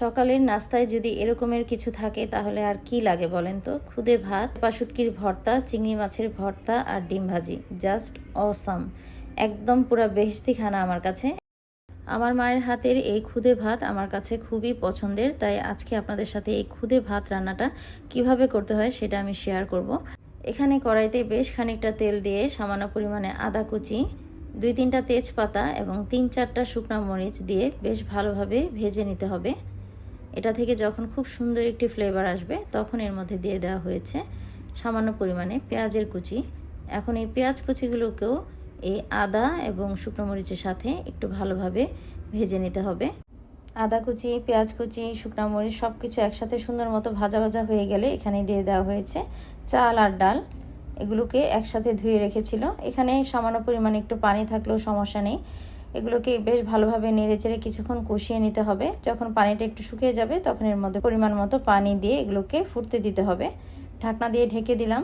সকালের নাস্তায় যদি এরকমের কিছু থাকে, তাহলে আর কি লাগে বলেন তো? খুদে ভাত, পাশুটকির ভর্তা, চিংড়ি মাছের ভর্তা আর ডিম ভাজি। Just awesome. একদম পুরা বেহস্তি খানা আমার কাছে। আমার মায়ের হাতের এই খুদে ভাত আমার কাছে খুবই পছন্দের, তাই আজকে আপনাদের সাথে এই খুদে ভাত রান্নাটা কীভাবে করতে হয় সেটা আমি শেয়ার করব। এখানে কড়াইতে বেশ খানিকটা তেল দিয়ে সামান্য পরিমাণে আদা কুচি দুই তিনটা তেজপাতা এবং তিন চারটা শুকনা মরিচ দিয়ে বেশ ভালোভাবে ভেজে নিতে হবে। এটা থেকে যখন খুব সুন্দর একটি ফ্লেভার আসবে, তখন এর মধ্যে দিয়ে দেওয়া হয়েছে সামান্য পরিমাণে পেঁয়াজের কুচি। এখন এই পেঁয়াজ কুচিগুলোকেও এই আদা এবং শুকনো মরিচের সাথে একটু ভালোভাবে ভেজে নিতে হবে। আদা কুচি, পেঁয়াজ কুচি, শুকনো মরিচ সব কিছু একসাথে সুন্দর মতো ভাজা ভাজা হয়ে গেলে এখানে দিয়ে দেওয়া হয়েছে চাল আর ডাল। এগুলোকে একসাথে ধুয়ে রেখেছিল। এখানে সামান্য পরিমাণে একটু পানি থাকলেও সমস্যা নেই। এগুলোকে বেশ ভালোভাবে নেড়ে চেড়ে কিছুক্ষণ কষিয়ে নিতে হবে। যখন পানিটা একটু শুকিয়ে যাবে, তখন এর মধ্যে পরিমাণ মতো পানি দিয়ে এগুলোকে ফুটতে দিতে হবে। ঢাকনা দিয়ে ঢেকে দিলাম।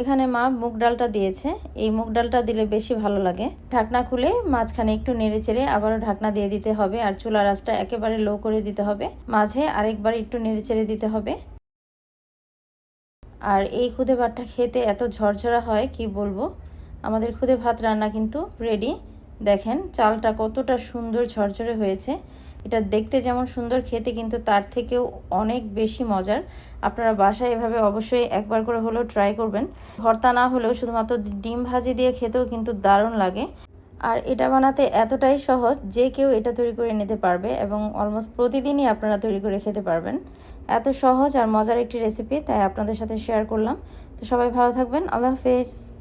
এখানে মা মুগ ডালটা দিয়েছে। এই মুগ ডালটা দিলে বেশি ভালো লাগে। ঢাকনা খুলে মাঝখানে একটু নেড়ে চেড়ে আবারও ঢাকনা দিয়ে দিতে হবে আর চুলা রাসটা একেবারে লো করে দিতে হবে। মাঝে আরেকবার একটু নেড়ে চেড়ে দিতে হবে। আর এই খুদে ভাতটা খেতে এত ঝরঝরা হয়, কি বলব? আমাদের খুদে ভাত রান্না কিন্তু রেডি দেখেন, চালটা কতটা সুন্দর ঝরঝরে হয়েছে। এটা দেখতে যেমন সুন্দর, খেতে কিন্তু তার থেকেও অনেক বেশি মজার। আপনারা বাসায় এভাবে অবশ্যই একবার করে হলেও ট্রাই করবেন। ভর্তা না হলেও শুধুমাত্র ডিম ভাজি দিয়ে খেতেও কিন্তু দারুণ লাগে। আর এটা বানাতে এতটাই সহজ যে কেউ এটা তৈরি করে নিতে পারবে এবং অলমোস্ট প্রতিদিনই আপনারা তৈরি করে খেতে পারবেন। এত সহজ আর মজার একটি রেসিপি তাই আপনাদের সাথে শেয়ার করলাম। তো সবাই ভালো থাকবেন, আল্লাহ হাফেজ।